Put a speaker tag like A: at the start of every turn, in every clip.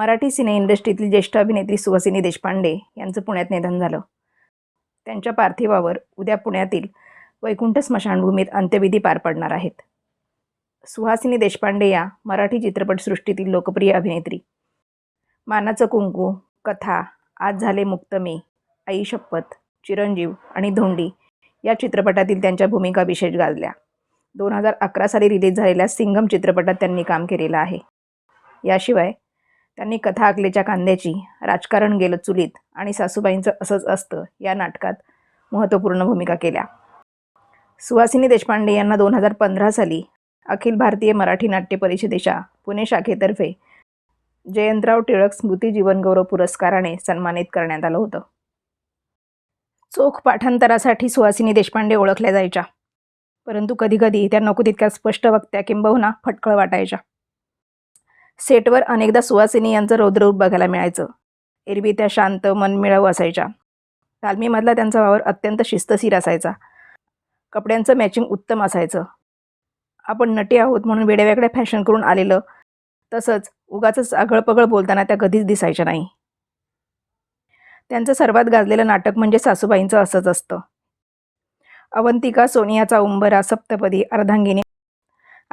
A: मराठी सिने इंडस्ट्रीतील ज्येष्ठ अभिनेत्री सुहासिनी देशपांडे यांचं पुण्यात निधन झालं त्यांच्या पार्थिवावर उद्या पुण्यातील वैकुंठ स्मशानभूमीत अंत्यविधी पार पडणार आहेत सुहासिनी देशपांडे या मराठी चित्रपटसृष्टीतील लोकप्रिय अभिनेत्री मानाचं कुंकू कथा आज झाले मुक्त मी आई शपथ चिरंजीव आणि धोंडी या चित्रपटातील त्यांच्या भूमिका विशेष गाजल्या दोन हजार अकरा साली रिलीज झालेल्या सिंगम चित्रपटात त्यांनी काम केलेलं आहे याशिवाय त्यांनी कथा आकलीच्या कांद्याची राजकारण गेलं चुलीत आणि सासूबाईंचं असंच असतं या नाटकात महत्त्वपूर्ण भूमिका केल्या सुहासिनी देशपांडे यांना दोन हजार पंधरा साली अखिल भारतीय मराठी नाट्य परिषदेच्या पुणे शाखेतर्फे जयंतराव टिळक स्मृती जीवनगौरव पुरस्काराने सन्मानित करण्यात आलं होतं चोख पाठांतरासाठी सुहासिनी देशपांडे ओळखल्या जायच्या परंतु कधीकधी त्या नको तितक्या स्पष्ट वक्त्या किंबहुना फटकळ वाटायच्या सेटवर अनेकदा सुवासिनी यांचं रौद्ररूप बघायला मिळायचं एरवी त्या शांत मनमिळव असायच्या तालमीमधला त्यांचा वावर अत्यंत शिस्तशीर असायचा कपड्यांचं मॅचिंग उत्तम असायचं आपण नटी आहोत म्हणून वेड्यावेगळ्या फॅशन करून आलेलं तसंच उगाच आगळपगळ बोलताना त्या कधीच दिसायच्या नाही त्यांचं सर्वात गाजलेलं नाटक म्हणजे सासूबाईंचं असंच असतं अवंतिका सोनियाचा उंबरा सप्तपदी अर्धांगिनी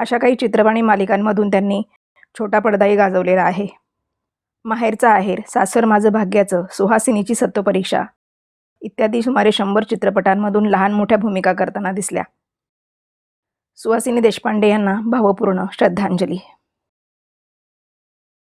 A: अशा काही चित्रवाणी मालिकांमधून त्यांनी छोटा पडदाही गाजवलेला आहे माहेरचा आहेर सासर माझं भाग्याचं सुहासिनीची सत्वपरीक्षा इत्यादी सुमारे शंभर चित्रपटांमधून लहान मोठ्या भूमिका करताना दिसल्या सुहासिनी देशपांडे यांना भावपूर्ण श्रद्धांजली